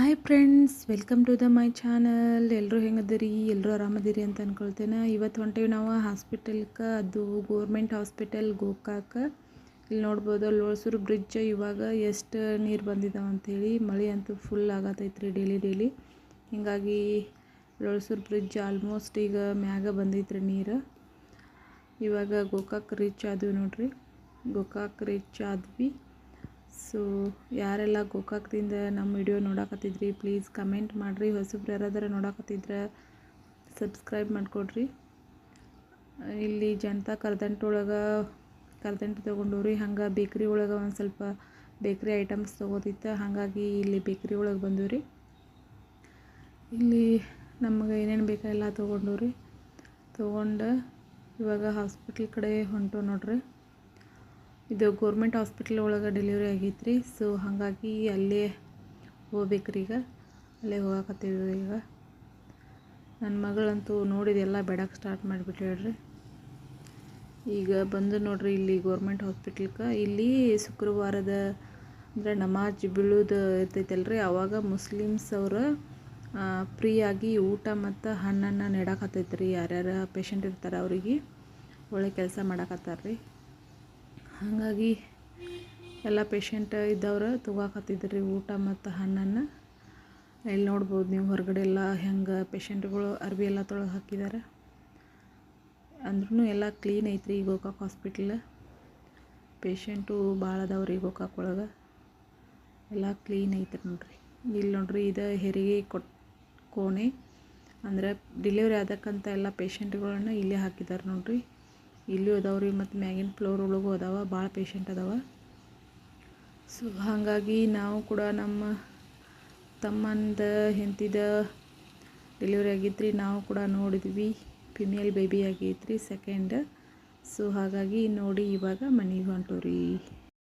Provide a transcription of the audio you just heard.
Hi friends welcome to the my channel ಎಲ್ಲರೂ ಹೆಂಗದಿರಿ? ಎಲ್ಲರೂ ಆರಾಮದಿರಿ ಅಂತ ಅಂದ್ಕೊಳ್ತೇನೆ ಇವತ್ತು ಹೊಂಟೇವಿ ನಾವು ಹಾಸ್ಪಿಟಲ್ಗೆ ಅದು ಗೋರ್ಮೆಂಟ್ ಹಾಸ್ಪಿಟಲ್ ಗೋಕಾಕ. ಇಲ್ಲಿ ನೋಡ್ಬೋದು ಅಲ್ಲಿ ಬ್ರಿಡ್ಜ್ ಇವಾಗ ಎಷ್ಟು ನೀರು ಬಂದಿದ್ದಾವೆ ಅಂಥೇಳಿ ಮಳೆ ಅಂತೂ ಫುಲ್ ಆಗತೈತ್ರಿ ಡೈಲಿ ಡೈಲಿ ಹೀಗಾಗಿ ಲೋಳ್ಸೂರು ಬ್ರಿಡ್ಜ್ ಆಲ್ಮೋಸ್ಟ್ ಈಗ ಮ್ಯಾಗ ಬಂದೈತ್ರಿ ನೀರು. ಇವಾಗ ಗೋಕಾಕ್ ರೀಚ್ ಆದ್ವಿ ನೋಡಿರಿ. ಗೋಕಾಕ್ ರೀಚ್ ಆದ್ವಿ. ಸೊ ಯಾರೆಲ್ಲ ಗೋಕಾಕ್ದಿಂದ ನಮ್ಮ ವಿಡಿಯೋ ನೋಡಾಕತ್ತಿದ್ರಿ ಪ್ಲೀಸ್ ಕಮೆಂಟ್ ಮಾಡಿರಿ. ಹೊಸಬ್ರು ಯಾರಾದರೂ ನೋಡಕತ್ತಿದ್ರೆ ಸಬ್ಸ್ಕ್ರೈಬ್ ಮಾಡಿಕೊಡ್ರಿ. ಇಲ್ಲಿ ಜನತಾ ಕರ್ದಂಟು ಒಳಗೆ ಕರ್ದಂಟು ತೊಗೊಂಡವ್ರಿ. ಹಂಗೆ ಬೇಕ್ರಿ ಒಳಗೆ ಒಂದು ಸ್ವಲ್ಪ ಬೇಕ್ರಿ ಐಟಮ್ಸ್ ತೊಗೋದಿತ್ತು, ಹಾಗಾಗಿ ಇಲ್ಲಿ ಬೇಕ್ರಿ ಒಳಗೆ ಬಂದವ್ರಿ. ಇಲ್ಲಿ ನಮಗೆ ಏನೇನು ಬೇಕೋ ಎಲ್ಲ ತೊಗೊಂಡವ್ರಿ. ತೊಗೊಂಡು ಇವಾಗ ಹಾಸ್ಪಿಟ್ಲ್ ಕಡೆ ಹೊಂಟು ನೋಡ್ರಿ. ಇದು ಗೋರ್ಮೆಂಟ್ ಹಾಸ್ಪಿಟ್ಲ್ ಒಳಗೆ ಡೆಲಿವರಿ ಆಗೈತ್ರಿ. ಸೊ ಹಾಗಾಗಿ ಅಲ್ಲೇ ಹೋಗ್ಬೇಕ್ರಿ ಈಗ. ಅಲ್ಲೇ ಹೋಗಕತ್ತೀವಿ ಈಗ. ನನ್ನ ಮಗಳಂತೂ ನೋಡಿದೆಲ್ಲ ಬೆಡಕ್ಕೆ ಸ್ಟಾರ್ಟ್ ಮಾಡಿಬಿಟ್ಟು ಹೇಳ್ರಿ. ಈಗ ಬಂದು ನೋಡ್ರಿ ಇಲ್ಲಿ ಗೋರ್ಮೆಂಟ್ ಹಾಸ್ಪಿಟ್ಲ್ಗೆ ಇಲ್ಲಿ ಶುಕ್ರವಾರದ ಅಂದರೆ ನಮಾಜ್ ಬೀಳೋದು ಇರ್ತೈತಲ್ರಿ. ಆವಾಗ ಮುಸ್ಲಿಮ್ಸ್ ಅವರು ಫ್ರೀಯಾಗಿ ಊಟ ಮತ್ತು ಹಣ್ಣನ್ನು ನೆಡಕತ್ತೈತ್ರಿ. ಯಾರ್ಯಾರು ಪೇಷಂಟ್ ಇರ್ತಾರೆ ಅವ್ರಿಗೆ ಒಳ್ಳೆ ಕೆಲಸ ಮಾಡಕತ್ತಾರ್ರಿ. ಹಾಗಾಗಿ ಎಲ್ಲ ಪೇಷಂಟ್ ಇದ್ದವ್ರು ತೊಗೊಕತ್ತಿದ್ರಿ ಊಟ ಮತ್ತು ಹಣ್ಣನ್ನು ಇಲ್ಲಿ ನೋಡ್ಬೋದು ನೀವು ಹೊರಗಡೆ ಎಲ್ಲ ಹೆಂಗೆ ಪೇಷಂಟ್ಗಳು ಅರ್ಬಿ ಎಲ್ಲ ತೊಳೆದು ಹಾಕಿದ್ದಾರೆ ಅಂದ್ರೂ ಎಲ್ಲ ಕ್ಲೀನ್ ಐತ್ರಿ ಈ ಗೋಕಾಕ್ ಹಾಸ್ಪಿಟ್ಲ್ ಪೇಷಂಟು ಭಾಳ ಅದಾವ್ರಿ ಗೋಕಾಕ್ ಒಳಗೆ. ಎಲ್ಲ ಕ್ಲೀನ್ ಐತ್ರಿ ನೋಡ್ರಿ. ಇಲ್ಲಿ ನೋಡ್ರಿ ಇದು ಹೆರಿಗೆ ಕೊಟ್ ಕೋಣೆ. ಅಂದರೆ ಡೆಲಿವರಿ ಆದಕ್ಕಂಥ ಎಲ್ಲ ಪೇಷಂಟ್ಗಳನ್ನ ಇಲ್ಲೇ ಹಾಕಿದ್ದಾರೆ ನೋಡ್ರಿ. ಇಲ್ಲೂ ಅದಾವ್ರಿ ಮತ್ತು ಮ್ಯಾಗಿನ ಫ್ಲೋರ್ ಒಳಗೂ ಅದಾವ, ಭಾಳ ಪೇಷಂಟ್ ಅದಾವ. ಸೊ ಹಾಗಾಗಿ ನಾವು ಕೂಡ ನಮ್ಮ ತಮ್ಮಂದ ಹೆಂತಿದ ಡೆಲಿವರಿ ಆಗಿದ್ರಿ ನಾವು ಕೂಡ ನೋಡಿದ್ವಿ. ಫಿಮೇಲ್ ಬೇಬಿ ಆಗೈತ್ರಿ ಸೆಕೆಂಡ್ ಸೊ ಹಾಗಾಗಿ ನೋಡಿ ಇವಾಗ ಮನೆಗೆ ಹೊಂಟವ್ರಿ